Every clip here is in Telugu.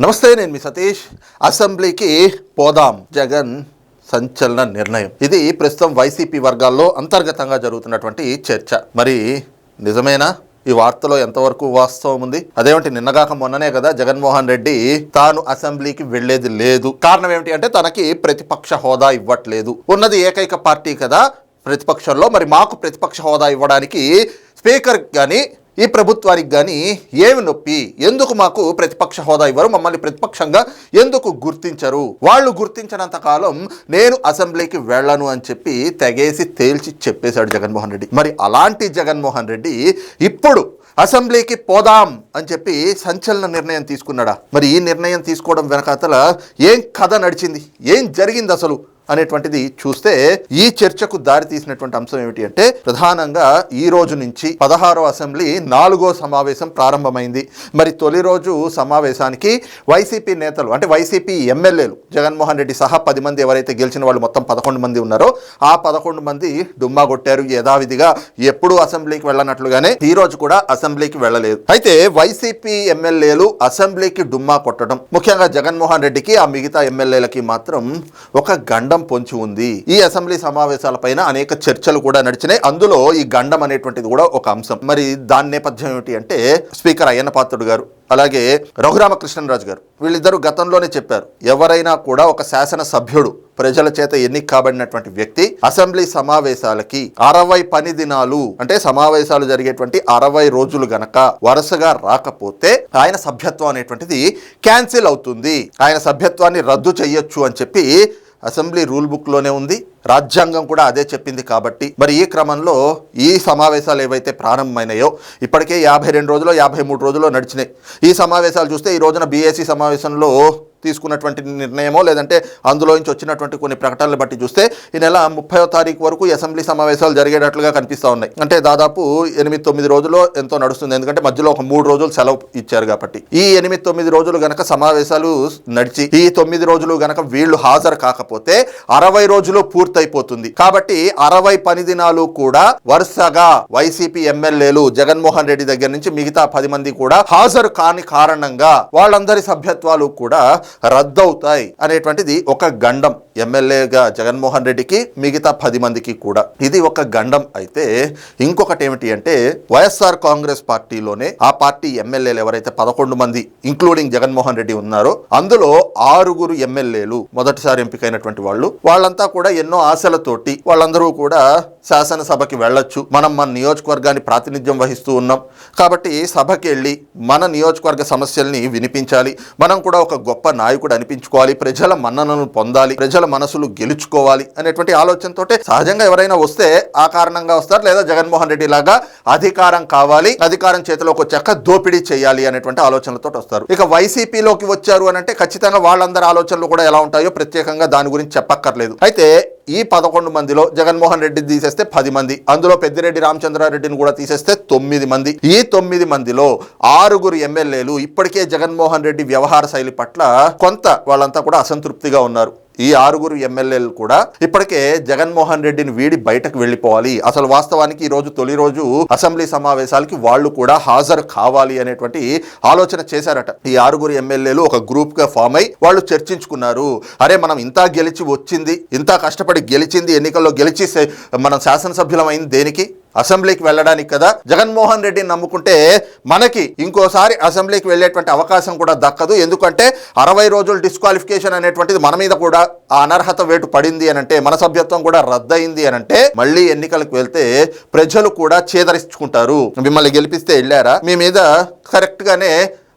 నమస్తే నేను మీ సతీష్. అసెంబ్లీకి పోదాం. జగన్ సంచలన నిర్ణయం. ఇది ప్రస్తుతం వైసీపీ వర్గాల్లో అంతర్గతంగా జరుగుతున్నటువంటి చర్చ. మరి నిజమేనా? ఈ వార్తలో ఎంతవరకు వాస్తవం ఉంది? అదేమిటి నిన్నగాక మొన్ననే కదా జగన్మోహన్ రెడ్డి తాను అసెంబ్లీకి వెళ్ళేది లేదు. కారణం ఏమిటి అంటే తనకి ప్రతిపక్ష హోదా ఇవ్వట్లేదు. ఉన్నది ఏకైక పార్టీ కదా ప్రతిపక్షంలో. మరి మాకు ప్రతిపక్ష హోదా ఇవ్వడానికి స్పీకర్ కానీ ఈ ప్రభుత్వానికి కానీ ఏమి నొప్పి? ఎందుకు మాకు ప్రతిపక్ష హోదా ఇవ్వరు? మమ్మల్ని ప్రతిపక్షంగా ఎందుకు గుర్తించరు? వాళ్ళు గుర్తించినంత కాలం నేను అసెంబ్లీకి వెళ్ళను అని చెప్పి తెగేసి తేల్చి చెప్పేశాడు జగన్మోహన్ రెడ్డి. మరి అలాంటి జగన్మోహన్ రెడ్డి ఇప్పుడు అసెంబ్లీకి పోదాం అని చెప్పి సంచలన నిర్ణయం తీసుకున్నాడా? మరి ఈ నిర్ణయం తీసుకోవడం వెనకాతల ఏం కథ నడిచింది? ఏం జరిగింది అసలు? అనేటువంటిది చూస్తే ఈ చర్చకు దారి తీసినటువంటి అంశం ఏమిటి అంటే ప్రధానంగా ఈ రోజు నుంచి పదహారో అసెంబ్లీ నాలుగో సమావేశం ప్రారంభమైంది. మరి తొలి రోజు సమావేశానికి వైసీపీ నేతలు అంటే వైసీపీ ఎమ్మెల్యేలు జగన్మోహన్ రెడ్డి సహా పది మంది ఎవరైతే గెలిచిన వాళ్ళు మొత్తం పదకొండు మంది ఉన్నారో ఆ పదకొండు మంది డుమ్మా కొట్టారు. యథావిధిగా ఎప్పుడు అసెంబ్లీకి వెళ్ళనట్లుగానే ఈ రోజు కూడా అసెంబ్లీకి వెళ్ళలేదు. అయితే వైసీపీ ఎమ్మెల్యేలు అసెంబ్లీకి డుమ్మా కొట్టడం ముఖ్యంగా జగన్మోహన్ రెడ్డికి ఆ మిగతా ఎమ్మెల్యేలకి మాత్రం ఒక గండం పొంచి ఉంది. ఈ అసెంబ్లీ సమావేశాలపైన అనేక చర్చలు కూడా నడిచినాయి. అందులో ఈ గండం అనేటువంటిది కూడా ఒక అంశం. మరి దాని నేపథ్యం ఏమిటి అంటే స్పీకర్ అయ్యన్న పాత్రుడు గారు అలాగే రఘురామకృష్ణరాజు గారు వీళ్ళిద్దరూ గతంలోనే చెప్పారు ఎవరైనా కూడా ఒక శాసన సభ్యుడు ప్రజల చేత ఎన్నిక కాబడినటువంటి వ్యక్తి అసెంబ్లీ సమావేశాలకి అరవై పని దినాలు అంటే సమావేశాలు జరిగేటువంటి అరవై రోజులు గనక వరుసగా రాకపోతే ఆయన సభ్యత్వం అనేటువంటిది క్యాన్సిల్ అవుతుంది. ఆయన సభ్యత్వాన్ని రద్దు చేయొచ్చు అని చెప్పి అసెంబ్లీ రూల్ బుక్లోనే ఉంది. రాజ్యాంగం కూడా అదే చెప్పింది కాబట్టి. మరి ఈ క్రమంలో ఈ సమావేశాలు ఏవైతే ప్రారంభమైనాయో ఇప్పటికే యాభై రెండు రోజులు యాభై మూడు రోజుల్లో నడిచినాయి. ఈ సమావేశాలు చూస్తే ఈ రోజున బీఏసీ సమావేశంలో తీసుకున్నటువంటి నిర్ణయమో లేదంటే అందులో నుంచి వచ్చినటువంటి కొన్ని ప్రకటనలు బట్టి చూస్తే ఈ నెల ముప్పై తారీఖు వరకు అసెంబ్లీ సమావేశాలు జరిగేటట్లుగా కనిపిస్తూ ఉన్నాయి. అంటే దాదాపు ఎనిమిది తొమ్మిది రోజులు ఎంతో నడుస్తుంది. ఎందుకంటే మధ్యలో ఒక మూడు రోజులు సెలవు ఇచ్చారు కాబట్టి. ఈ ఎనిమిది తొమ్మిది రోజులు గనక సమావేశాలు నడిచి ఈ తొమ్మిది రోజులు గనక వీళ్ళు హాజరు కాకపోతే అరవై రోజులు పూర్తయిపోతుంది. కాబట్టి అరవై పని దినాలు కూడా వరుసగా వైసీపీ ఎమ్మెల్యేలు జగన్మోహన్ రెడ్డి దగ్గర నుంచి మిగతా పది మంది కూడా హాజరు కాని కారణంగా వాళ్ళందరి సభ్యత్వాలు కూడా రద్దవుతాయి అనేటువంటిది ఒక గండం. ఎమ్మెల్యేగా జగన్మోహన్ రెడ్డికి మిగతా పది మందికి కూడా. ఇది ఒక గండం అయితే ఇంకొకటి ఏమిటి అంటే వైఎస్ఆర్ కాంగ్రెస్ పార్టీలోనే ఆ పార్టీ ఎమ్మెల్యేలు ఎవరైతే పదకొండు మంది ఇంక్లూడింగ్ జగన్మోహన్ రెడ్డి ఉన్నారో అందులో ఆరుగురు ఎమ్మెల్యేలు మొదటిసారి ఎంపికైనటువంటి వాళ్ళు. వాళ్ళంతా కూడా ఎన్నో ఆశలతోటి వాళ్ళందరూ కూడా శాసనసభకి వెళ్ళొచ్చు. మనం మన నియోజకవర్గాన్ని ప్రాతినిధ్యం వహిస్తూ ఉన్నాం. కాబట్టి సభకి వెళ్ళి మన నియోజకవర్గ సమస్యల్ని వినిపించాలి. మనం కూడా ఒక గొప్ప నాయకుడు అనిపించుకోవాలి ప్రజల మన్ననను పొందాలి ప్రజల మనసులు గెలుచుకోవాలి అనేటువంటి ఆలోచనతో సహజంగా ఎవరైనా వస్తే ఆ కారణంగా వస్తారు. లేదా జగన్మోహన్ రెడ్డి లాగా అధికారం కావాలి అధికారం చేతిలోకి వచ్చాక దోపిడీ చేయాలి అనేటువంటి ఆలోచనలతో వస్తారు. ఇక వైసీపీలోకి వచ్చారు అని అంటే ఖచ్చితంగా వాళ్ళందరి ఆలోచనలు కూడా ఎలా ఉంటాయో ప్రత్యేకంగా దాని గురించి చెప్పక్కర్లేదు. అయితే ఈ పదకొండు మందిలో జగన్మోహన్ రెడ్డి తీసేస్తే పది మంది. అందులో పెద్దిరెడ్డి రామచంద్రారెడ్డిని కూడా తీసేస్తే తొమ్మిది మంది. ఈ తొమ్మిది మందిలో ఆరుగురు ఎమ్మెల్యేలు ఇప్పటికే జగన్మోహన్ రెడ్డి వ్యవహార శైలి పట్ల కొంత వాళ్ళంతా కూడా అసంతృప్తిగా ఉన్నారు. ఈ ఆరుగురు ఎమ్మెల్యేలు కూడా ఇప్పటికే జగన్మోహన్ రెడ్డిని వీడి బయటకు వెళ్ళిపోవాలి. అసలు వాస్తవానికి ఈ రోజు తొలి రోజు అసెంబ్లీ సమావేశాలకి వాళ్ళు కూడా హాజరు కావాలి అనేటువంటి ఆలోచన చేశారట. ఈ ఆరుగురు ఎమ్మెల్యేలు ఒక గ్రూప్గా ఫామ్ అయి వాళ్ళు చర్చించుకున్నారు. అరే మనం ఇంత గెలిచి వచ్చింది ఇంత కష్టపడి గెలిచింది ఎన్నికల్లో గెలిచి మనం శాసనసభ్యులం అయింది దేనికి? అసెంబ్లీకి వెళ్ళడానికి కదా? జగన్మోహన్ రెడ్డిని నమ్ముకుంటే మనకి ఇంకోసారి అసెంబ్లీకి వెళ్ళేటువంటి అవకాశం కూడా దక్కదు. ఎందుకంటే అరవై రోజులు డిస్క్వాలిఫికేషన్ అనేటువంటిది మన మీద కూడా ఆ అనర్హత వేటు పడింది అని అంటే మన సభ్యత్వం కూడా రద్దయింది అని అంటే మళ్ళీ ఎన్నికలకు వెళ్తే ప్రజలు కూడా చేదరించుకుంటారు. మిమ్మల్ని గెలిపిస్తే వెళ్ళారా? మీ మీద కరెక్ట్ గానే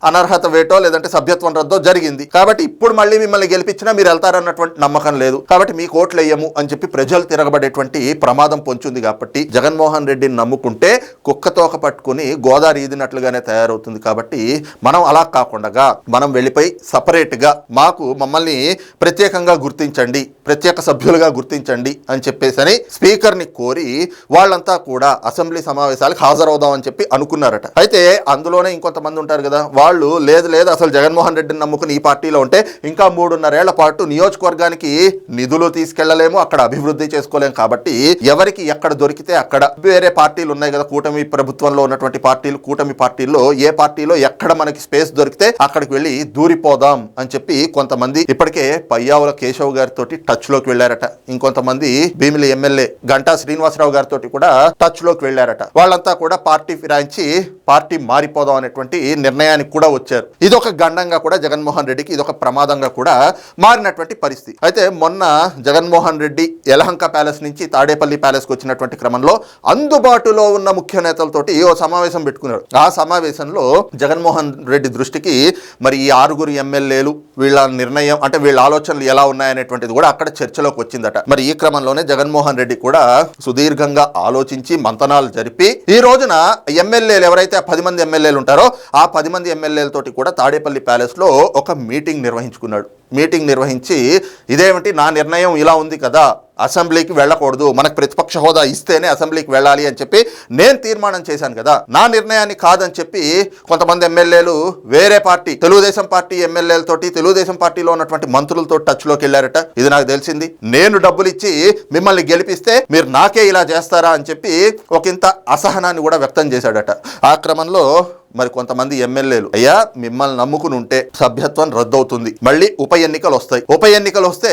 అనర్హత వేటో లేదంటే సభ్యత్వం రద్దో జరిగింది. కాబట్టి ఇప్పుడు మళ్ళీ మిమ్మల్ని గెలిపించినా మీరు వెళ్తారన్నటువంటి నమ్మకం లేదు. కాబట్టి మీ ఓట్లు వేయము అని చెప్పి ప్రజలు తిరగబడేటువంటి ప్రమాదం పొంచుంది కాబట్టి జగన్మోహన్ రెడ్డిని నమ్ముకుంటే కుక్కతోక పట్టుకుని గోదావరి ఈదినట్లుగానే తయారవుతుంది కాబట్టి మనం అలా కాకుండా మనం వెళ్ళిపోయి సపరేట్గా మాకు మమ్మల్ని ప్రత్యేకంగా గుర్తించండి ప్రత్యేక సభ్యులుగా గుర్తించండి అని చెప్పేసి అని స్పీకర్ స్పీకర్ని కోరి వాళ్ళంతా కూడా అసెంబ్లీ సమావేశాలకు హాజరవుదామని చెప్పి అనుకున్నారట. అయితే అందులోనే ఇంకొంతమంది ఉంటారు కదా వాళ్ళు లేదు లేదు అసలు జగన్మోహన్ రెడ్డిని నమ్ముకుని ఈ పార్టీలో ఉంటే ఇంకా మూడున్నరేళ్ళ పాటు నియోజకవర్గానికి నిధులు తీసుకెళ్ళలేము అక్కడ అభివృద్ధి చేసుకోలేము కాబట్టి ఎవరికి ఎక్కడ దొరికితే అక్కడ వేరే పార్టీలు ఉన్నాయి కదా కూటమి ప్రభుత్వంలో ఉన్నటువంటి పార్టీలు కూటమి పార్టీల్లో ఏ పార్టీలో ఎక్కడ మనకి స్పేస్ దొరికితే అక్కడికి వెళ్ళి దూరిపోదాం అని చెప్పి కొంతమంది ఇప్పటికే పయ్యావుల కేశవ్ గారితో టచ్లోకి వెళ్ళారట. ఇంకొంతమంది భీమిలి ఎమ్మెల్యే గంటా శ్రీనివాసరావు గారితో కూడా టచ్లోకి వెళ్ళారట. వాళ్ళంతా కూడా పార్టీ ఫిరాయించి పార్టీ మారిపోదాం అనేటువంటి నిర్ణయానికి కూడా వచ్చారు. ఇది ఒక గండంగా కూడా జగన్మోహన్ రెడ్డికి ఇది ఒక ప్రమాదంగా కూడా మారినటువంటి పరిస్థితి. అయితే మొన్న జగన్మోహన్ రెడ్డి యలహంక ప్యాలెస్ నుంచి తాడేపల్లి ప్యాలెస్కి వచ్చినటువంటి క్రమంలో అందుబాటులో ఉన్న ముఖ్య నేతలతోటి ఓ సమావేశం పెట్టుకున్నారు ఆ సమావేశంలో జగన్మోహన్ రెడ్డి దృష్టికి మరి ఈ ఆరుగురు ఎమ్మెల్యేలు వీళ్ళ నిర్ణయం అంటే వీళ్ళ ఆలోచనలు ఎలా ఉన్నాయనేటువంటిది కూడా అక్కడ చర్చలోకి వచ్చిందట. మరి ఈ క్రమంలోనే జగన్మోహన్ రెడ్డి కూడా సుదీర్ఘంగా ఆలోచించి మంతనాలు జరిపి ఈ రోజున ఎమ్మెల్యేలు ఎవరైతే పది మంది ఎమ్మెల్యేలు ఉంటారో ఆ పది మంది ఎమ్మెల్యేలతోటి కూడా తాడేపల్లి ప్యాలెస్లో ఒక మీటింగ్ నిర్వహించుకున్నాడు. మీటింగ్ నిర్వహించి ఇదేమిటి నా నిర్ణయం? ఇలా ఉంది కదా. అసెంబ్లీకి వెళ్ళకూడదు. మనకు ప్రతిపక్ష హోదా ఇస్తేనే అసెంబ్లీకి వెళ్ళాలి అని చెప్పి నేను తీర్మానం చేశాను కదా. నా నిర్ణయాన్ని కాదని చెప్పి కొంతమంది ఎమ్మెల్యేలు వేరే పార్టీ తెలుగుదేశం పార్టీ ఎమ్మెల్యేలతోటి తెలుగుదేశం పార్టీలో ఉన్నటువంటి మంత్రులతో టచ్లోకి వెళ్ళారట. ఇది నాకు తెలిసింది. నేను డబ్బులు ఇచ్చి మిమ్మల్ని గెలిపిస్తే మీరు నాకే ఇలా చేస్తారా అని చెప్పి ఒకంత అసహనాన్ని కూడా వ్యక్తం చేశాడట. ఆ క్రమంలో మరి కొంతమంది ఎమ్మెల్యేలు అయ్యా మిమ్మల్ని నమ్ముకుని ఉంటే సభ్యత్వం రద్దవుతుంది. మళ్ళీ ఉప ఎన్నికలు వస్తాయి. ఉప ఎన్నికలు వస్తే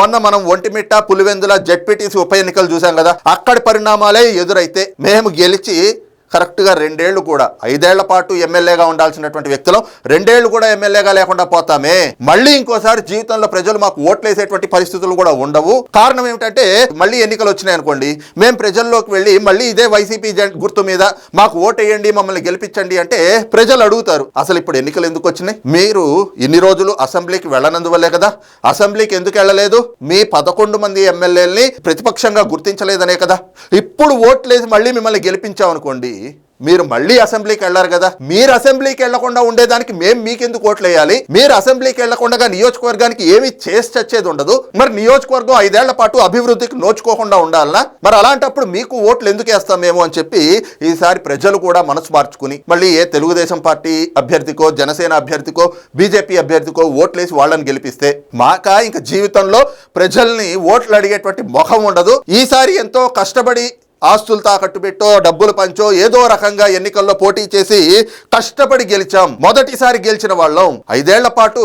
మొన్న మనం ఒంటిమిట్ట పులివెందుల జెడ్పీటీసీ ఉప ఎన్నికలు చూసాం కదా అక్కడి పరిణామాలే ఎదురైతే మేము గెలిచి కరెక్ట్గా రెండేళ్ళు కూడా ఐదేళ్ళ పాటు ఎమ్మెల్యేగా ఉండాల్సినటువంటి వ్యక్తులు రెండేళ్ళు కూడా ఎమ్మెల్యేగా లేకుండా పోతామే. మళ్ళీ ఇంకోసారి జీవితంలో ప్రజలు మాకు ఓట్లేసేటువంటి పరిస్థితులు కూడా ఉండవు. కారణం ఏమిటంటే మళ్ళీ ఎన్నికలు వచ్చినాయి అనుకోండి మేము ప్రజల్లోకి వెళ్ళి మళ్ళీ ఇదే వైసీపీ జెంట్ గుర్తు మీద మాకు ఓటేయండి మమ్మల్ని గెలిపించండి అంటే ప్రజలు అడుగుతారు అసలు ఇప్పుడు ఎన్నికలు ఎందుకు వచ్చినాయి? మీరు ఇన్ని రోజులు అసెంబ్లీకి వెళ్ళనందువల్లే కదా? అసెంబ్లీకి ఎందుకు వెళ్ళలేదు? మీ పదకొండు మంది ఎమ్మెల్యేల్ని ప్రతిపక్షంగా గుర్తించలేదనే కదా? ఇప్పుడు ఓట్లేసి మళ్ళీ మిమ్మల్ని గెలిపించామనుకోండి మీరు మళ్ళీ అసెంబ్లీకి వెళ్ళారు కదా మీరు అసెంబ్లీకి వెళ్ళకుండా ఉండేదానికి మేము మీకెందుకు ఓట్లు వేయాలి మీరు అసెంబ్లీకి వెళ్ళకుండా నియోజకవర్గానికి ఏమీ చేసి చచ్చేది ఉండదు. మరి నియోజకవర్గం ఐదేళ్ళ పాటు అభివృద్ధికి నోచుకోకుండా ఉండాలనా? మరి అలాంటప్పుడు మీకు ఓట్లు ఎందుకు వేస్తాం మేము అని చెప్పి ఈసారి ప్రజలు కూడా మనసు మార్చుకుని మళ్ళీ ఏ తెలుగుదేశం పార్టీ అభ్యర్థికో జనసేన అభ్యర్థికో బీజేపీ అభ్యర్థికో ఓట్లేసి వాళ్ళని గెలిపిస్తే మాక? ఇంక జీవితంలో ప్రజల్ని ఓట్లు అడిగేటువంటి మొహం ఉండదు. ఈసారి ఎంతో కష్టపడి ఆస్తులు తాకట్టు పెట్టో డబ్బులు పంచో ఏదో రకంగా ఎన్నికల్లో పోటీ చేసి కష్టపడి గెలిచాం. మొదటిసారి గెలిచిన వాళ్ళం. ఐదేళ్ళ పాటు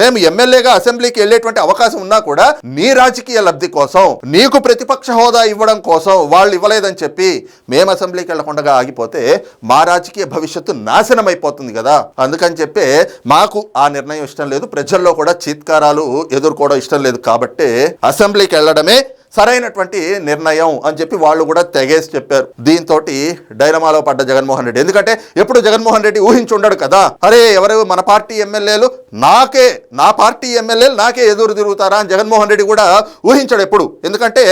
మేము ఎమ్మెల్యేగా అసెంబ్లీకి వెళ్ళేటువంటి అవకాశం ఉన్నా కూడా నీ రాజకీయ లబ్ధి కోసం నీకు ప్రతిపక్ష హోదా ఇవ్వడం కోసం వాళ్ళు ఇవ్వలేదని చెప్పి మేము అసెంబ్లీకి వెళ్ళకుండా ఆగిపోతే మా రాజకీయ భవిష్యత్తు నాశనం అయిపోతుంది కదా. అందుకని చెప్పే మాకు ఆ నిర్ణయం ఇష్టం లేదు. ప్రజల్లో కూడా చీత్కారాలు ఎదుర్కోవడం ఇష్టం లేదు. కాబట్టి అసెంబ్లీకి వెళ్ళడమే సరైనటువంటి నిర్ణయం అని చెప్పి వాళ్ళు కూడా తెగేసి చెప్పారు. దీంతో డైలమాలో పడ్డ జగన్మోహన్ రెడ్డి. ఎందుకంటే ఎప్పుడు జగన్మోహన్ రెడ్డి ఊహించి ఉండడు కదా. అరే ఎవరు మన పార్టీ ఎమ్మెల్యేలు? నాకే నా పార్టీ ఎమ్మెల్యేలు నాకే ఎదురు తిరుగుతారా అని జగన్మోహన్ రెడ్డి కూడా ఊహించడు ఎప్పుడు. ఎందుకంటే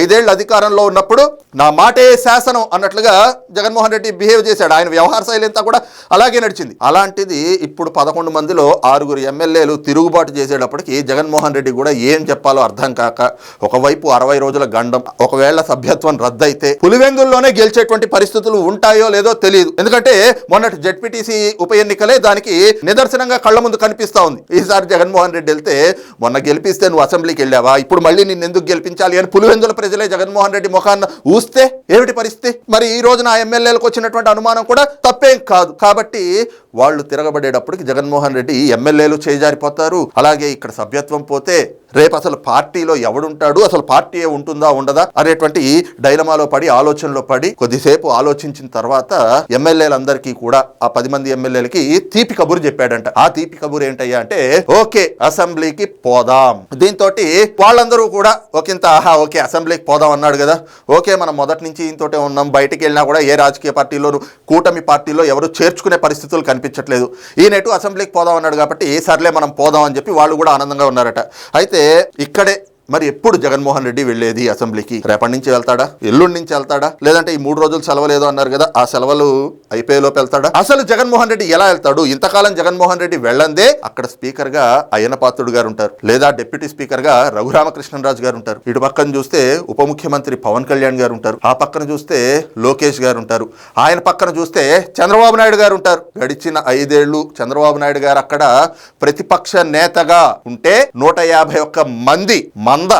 ఐదేళ్ళు అధికారంలో ఉన్నప్పుడు నా మాటే శాసనం అన్నట్లుగా జగన్మోహన్ రెడ్డి బిహేవ్ చేశాడు. ఆయన వ్యవహార శైలి అంతా కూడా అలాగే నడిచింది. అలాంటిది ఇప్పుడు పదకొండు మందిలో ఆరుగురు ఎమ్మెల్యేలు తిరుగుబాటు చేసేటప్పటికి జగన్మోహన్ రెడ్డి కూడా ఏం చెప్పాలో అర్థం కాక ఒకవైపు అరవై రోజుల గండం. ఒకవేళ సభ్యత్వం రద్దయితే పులివెందుల్లోనే గెలిచేటువంటి పరిస్థితులు ఉంటాయో లేదో తెలియదు. ఎందుకంటే మొన్నటి జడ్పీటీసీ ఉప ఎన్నికలే దానికి నిదర్శనంగా కళ్ళ ముందు కనిపిస్తా ఉంది. ఈసారి జగన్మోహన్ రెడ్డి వెళ్తే మొన్న గెలిపిస్తే నువ్వు అసెంబ్లీకి వెళ్ళావా? ఇప్పుడు మళ్ళీ నిన్ను ఎందుకు గెలిపించాలి? అని పులివెందుల ప్రజలే జగన్మోహన్ రెడ్డి ముఖాన్ని ఊస్తే ఏమిటి పరిస్థితి? మరి ఈ రోజున ఆ ఎమ్మెల్యేలకు వచ్చినటువంటి అనుమానం కూడా తప్పేం కాదు. కాబట్టి వాళ్ళు తిరగబడేటప్పటికి జగన్మోహన్ రెడ్డి ఎమ్మెల్యేలు చేజారిపోతారు. అలాగే ఇక్కడ సభ్యత్వం పోతే రేపు అసలు పార్టీలో ఎవడుంటాడు? అసలు పార్టీ ఉంటుందా ఉండదా? అనేటువంటి డైలమాలో పడి ఆలోచనలో పడి కొద్దిసేపు ఆలోచించిన తర్వాత ఎమ్మెల్యేలందరికీ కూడా ఆ పది మంది ఎమ్మెల్యేలకి తీపి కబురు చెప్పాడంట. ఆ తీపి కబురు ఏంటయ్యా అంటే ఓకే అసెంబ్లీకి పోదాం. దీంతో వాళ్ళందరూ కూడా ఒకంత ఆహా ఓకే అసెంబ్లీకి పోదాం అన్నాడు కదా. ఓకే మనం మొదటి నుంచి ఇంతోటే ఉన్నాం. బయటికి వెళ్ళినా కూడా ఏ రాజకీయ పార్టీలోనూ కూటమి పార్టీలో ఎవరు చేర్చుకునే పరిస్థితులు కనిపించట్లేదు. ఈయన ఎటు అసెంబ్లీకి పోదాం అన్నాడు కాబట్టి సర్లే మనం పోదాం అని చెప్పి వాళ్ళు కూడా ఆనందంగా ఉన్నారట. అయితే ఇక్కడే మరి ఎప్పుడు జగన్మోహన్ రెడ్డి వెళ్ళేది అసెంబ్లీకి? రేపటి నుంచి వెళ్తాడా? ఎల్లుండి నుంచి వెళ్తాడా? లేదంటే ఈ మూడు రోజులు సెలవు లేదో అన్నారు కదా ఆ సెలవులు అయిపోయేలోపు వెళ్తాడా? అసలు జగన్మోహన్ రెడ్డి ఎలా వెళ్తాడు? ఇంతకాలం జగన్మోహన్ రెడ్డి వెళ్ళందే? అక్కడ స్పీకర్గా అయ్యన పాత్రుడు గారు ఉంటారు. లేదా డిప్యూటీ స్పీకర్గా రఘురామకృష్ణరాజు గారు ఉంటారు. ఇటు పక్కన చూస్తే ఉప ముఖ్యమంత్రి పవన్ కళ్యాణ్ గారు ఉంటారు. ఆ పక్కన చూస్తే లోకేష్ గారు ఉంటారు. ఆయన పక్కన చూస్తే చంద్రబాబు నాయుడు గారు ఉంటారు. గడిచిన ఐదేళ్ళు చంద్రబాబు నాయుడు గారు అక్కడ ప్రతిపక్ష నేతగా ఉంటే నూట యాభై ఒక్క మంది మంద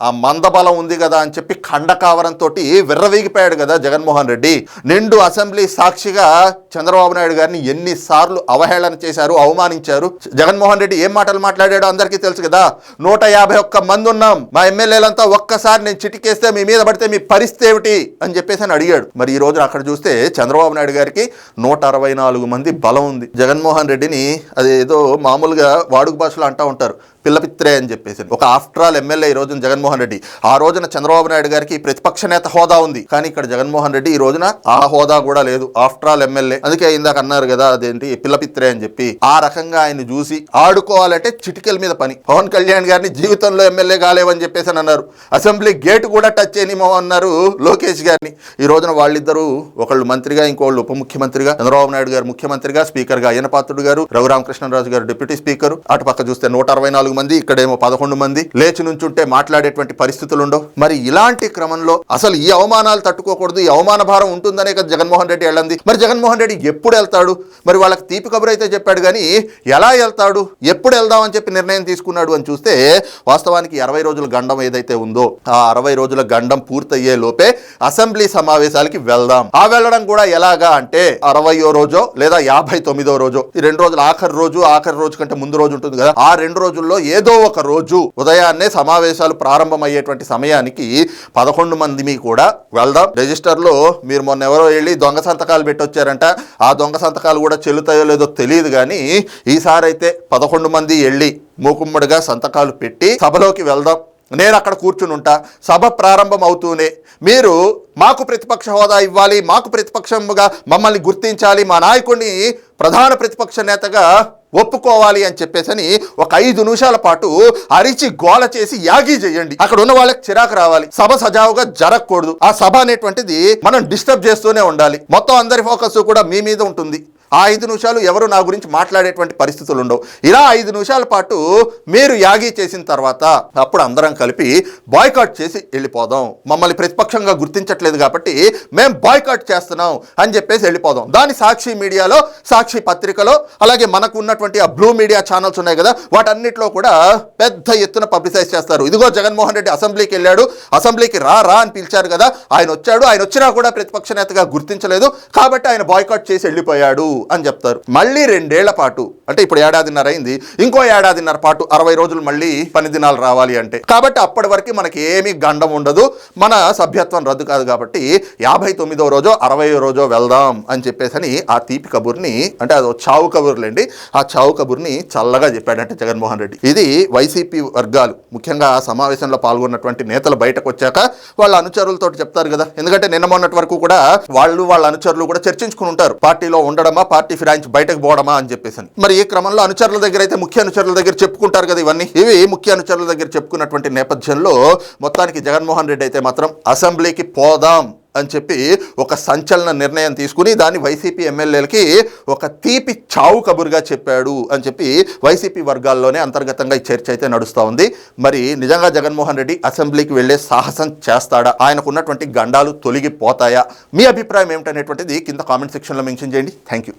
ఆ మందబలం ఉంది కదా అని చెప్పి ఖండకావరంతో విర్రవీగిపోయాడు కదా జగన్మోహన్ రెడ్డి. నిండు అసెంబ్లీ సాక్షిగా చంద్రబాబు నాయుడు గారిని ఎన్నిసార్లు అవహేళన చేశారు అవమానించారు. జగన్మోహన్ రెడ్డి ఏం మాటలు మాట్లాడాడో అందరికీ తెలుసు కదా. నూట యాభై ఒక్క మంది ఉన్నాం. మా ఎమ్మెల్యేలంతా ఒక్కసారి నేను చిటికేస్తే మీ మీద పడితే మీ పరిస్థితి ఏమిటి అని చెప్పేసి అని అడిగాడు. మరి ఈ రోజున అక్కడ చూస్తే చంద్రబాబు నాయుడు గారికి నూట అరవై నాలుగు మంది బలం ఉంది. జగన్మోహన్ రెడ్డిని అది ఏదో మామూలుగా వాడుక భాషలో అంటూ ఉంటారు. పిల్లపిత్రే అని చెప్పేసి ఒక ఆఫ్టర్ ఆల్ ఎమ్మెల్యే ఈ రోజున జగన్మోహన్ రెడ్డి. ఆ రోజున చంద్రబాబు నాయుడు గారికి ప్రతిపక్ష నేత హోదా ఉంది. కానీ ఇక్కడ జగన్మోహన్ రెడ్డి ఈ రోజున ఆ హోదా కూడా లేదు. After all MLA. అందుకే ఇందాక అన్నారు కదా అదేంటి? పిల్లపిత్రే అని చెప్పి. ఆ రకంగా ఆయన చూసి ఆడుకోవాలంటే చిటికెల మీద పని. పవన్ కళ్యాణ్ గారిని జీవితంలో ఎమ్మెల్యే కాలేవని చెప్పేసి అని అన్నారు. అసెంబ్లీ గేట్ కూడా టచ్ చేయనిమో అన్నారు లోకేష్ గారిని. ఈ రోజున వాళ్ళిద్దరూ ఒకళ్ళు మంత్రిగా ఇంకోళ్ళు ఉప ముఖ్యమంత్రిగా చంద్రబాబు నాయుడు గారు ముఖ్యమంత్రిగా స్పీకర్గా అయ్యన గారు రఘురామకృష్ణరాజు గారు డిప్యూటీ స్పీకర్. అటు పక్క చూస్తే నూట అరవై నాలుగు మంది ఇక్కడేమో పదకొండు మంది లేచి నుంచుంటే మాట్లాడేటువంటి పరిస్థితులు ఉండవు మరి ఇలాంటి క్రమంలో అసలు ఈ అవమానాలు తట్టుకోకూడదు ఈ అవమాన భారం ఉంటుందనే కదా జగన్మోహన్ రెడ్డి వెళ్ళింది. మరి జగన్మోహన్ రెడ్డి ఎప్పుడు వెళ్తాడు? మరి వాళ్ళకి తీపి కబురు అయితే చెప్పాడు కానీ ఎలా వెళ్తాడు? ఎప్పుడు వెళ్దామని చెప్పి నిర్ణయం తీసుకున్నాడు అని చూస్తే వాస్తవానికి అరవై రోజుల గండం ఏదైతే ఉందో ఆ అరవై రోజుల గండం పూర్తయ్యే లోపే అసెంబ్లీ సమావేశాలకి వెళ్దాం. ఆ వెళ్ళడం కూడా ఎలాగా అంటే అరవయో రోజో లేదా యాభై తొమ్మిదో రోజో. ఈ రెండు రోజులు ఆఖరి రోజు ఆఖరి రోజు కంటే ముందు రోజు ఉంటుంది కదా. ఆ రెండు రోజుల్లో ఏదో ఒక రోజు ఉదయాన్నే సమావేశాలు ప్రారంభమయ్యేటువంటి సమయానికి పదకొండు మంది కూడా వెళ్దాం. రిజిస్టర్లో మీరు మొన్న ఎవరో వెళ్ళి దొంగ సంతకాలు పెట్టొచ్చారంట. ఆ దొంగ సంతకాలు కూడా చెల్లుతాయో లేదో తెలియదు కానీ ఈసారైతే పదకొండు మంది వెళ్ళి మూకుమ్మడిగా సంతకాలు పెట్టి సభలోకి వెళ్దాం. నేను అక్కడ కూర్చుని ఉంటా. సభ ప్రారంభం అవుతూనే మీరు మాకు ప్రతిపక్ష హోదా ఇవ్వాలి మాకు ప్రతిపక్షంగా మమ్మల్ని గుర్తించాలి మా నాయకుడిని ప్రధాన ప్రతిపక్ష నేతగా ఒప్పుకోవాలి అని చెప్పేసని ఒక ఐదు నిమిషాల పాటు అరిచి గోల చేసి యాగి చేయండి. అక్కడ ఉన్న వాళ్ళకి చిరాకు రావాలి. సభ సజావుగా జరగకూడదు. ఆ సభ అనేటువంటిది మనం డిస్టర్బ్ చేస్తూనే ఉండాలి. మొత్తం అందరి ఫోకస్ కూడా మీ మీద ఉంటుంది. ఆ ఐదు నిమిషాలు ఎవరు నా గురించి మాట్లాడేటువంటి పరిస్థితులు ఉండవు. ఇలా ఐదు నిమిషాల పాటు మీరు యాగి చేసిన తర్వాత అప్పుడు అందరం కలిపి బాయ్కాట్ చేసి వెళ్ళిపోదాం. మమ్మల్ని ప్రతిపక్షంగా గుర్తించట్లేదు కాబట్టి మేము బాయ్కాట్ చేస్తున్నాం అని చెప్పేసి వెళ్ళిపోదాం. దాని సాక్షి మీడియాలో సాక్షి పత్రికలో అలాగే మనకు ఉన్నటువంటి ఆ బ్లూ మీడియా ఛానల్స్ ఉన్నాయి కదా వాటన్నిటిలో కూడా పెద్ద ఎత్తున పబ్లిసైజ్ చేస్తారు. ఇదిగో జగన్మోహన్ రెడ్డి అసెంబ్లీకి వెళ్ళాడు అసెంబ్లీకి రా రా అని పిలిచారు కదా ఆయన వచ్చాడు ఆయన వచ్చినా కూడా ప్రతిపక్ష నేతగా గుర్తించలేదు కాబట్టి ఆయన బాయ్కాట్ చేసి వెళ్ళిపోయాడు. అని చెప్తారు. మళ్ళీ రెండేళ్ళ పాటు అంటే ఇప్పుడు ఏడాదిన్నర అయింది ఇంకో ఏడాదిన్నర పాటు అరవై రోజులు మళ్ళీ పని దినాలు రావాలి అంటే. కాబట్టి అప్పటి వరకు మనకి ఏమీ గండం ఉండదు. మన సభ్యత్వం రద్దు కాదు కాబట్టి యాభై తొమ్మిదో రోజో అరవై రోజో వెళ్దాం అని చెప్పేసి ఆ తీపి కబుర్ని అంటే అది చావు కబుర్లేండి ఆ చావు కబుర్ని చల్లగా చెప్పాడంటే జగన్మోహన్ రెడ్డి. ఇది వైసీపీ వర్గాలు ముఖ్యంగా సమావేశంలో పాల్గొన్నటువంటి నేతలు బయటకు వచ్చాక వాళ్ళ అనుచరులతో చెప్తారు కదా. ఎందుకంటే నిన్న మొన్నటి వరకు కూడా వాళ్ళు వాళ్ళ అనుచరులు కూడా చర్చించుకుని ఉంటారు. పార్టీలో ఉండడమా పార్టీ ఫిరాయించి బయటకు పోవడమా అని చెప్పేసి మరి ఈ క్రమంలో అనుచరుల దగ్గర అయితే ముఖ్య అనుచరుల దగ్గర చెప్పుకుంటారు కదా ఇవన్నీ. ఇవి ముఖ్య అనుచరుల దగ్గర చెప్పుకున్నటువంటి నేపథ్యంలో మొత్తానికి జగన్మోహన్ రెడ్డి అయితే మాత్రం అసెంబ్లీకి పోదాం అని చెప్పి ఒక సంచలన నిర్ణయం తీసుకుని దాన్ని వైసీపీ ఎమ్మెల్యేలకి ఒక తీపి చావు కబురుగా చెప్పాడు అని చెప్పి వైసీపీ వర్గాల్లోనే అంతర్గతంగా ఈ చర్చ అయితే నడుస్తూ ఉంది. మరి నిజంగా జగన్మోహన్ రెడ్డి అసెంబ్లీకి వెళ్ళే సాహసం చేస్తాడా? ఆయనకు ఉన్నటువంటి గండాలు తొలగిపోతాయా? మీ అభిప్రాయం ఏమిటనేటువంటిది కింద కామెంట్ సెక్షన్లో మెన్షన్ చేయండి. Thank you.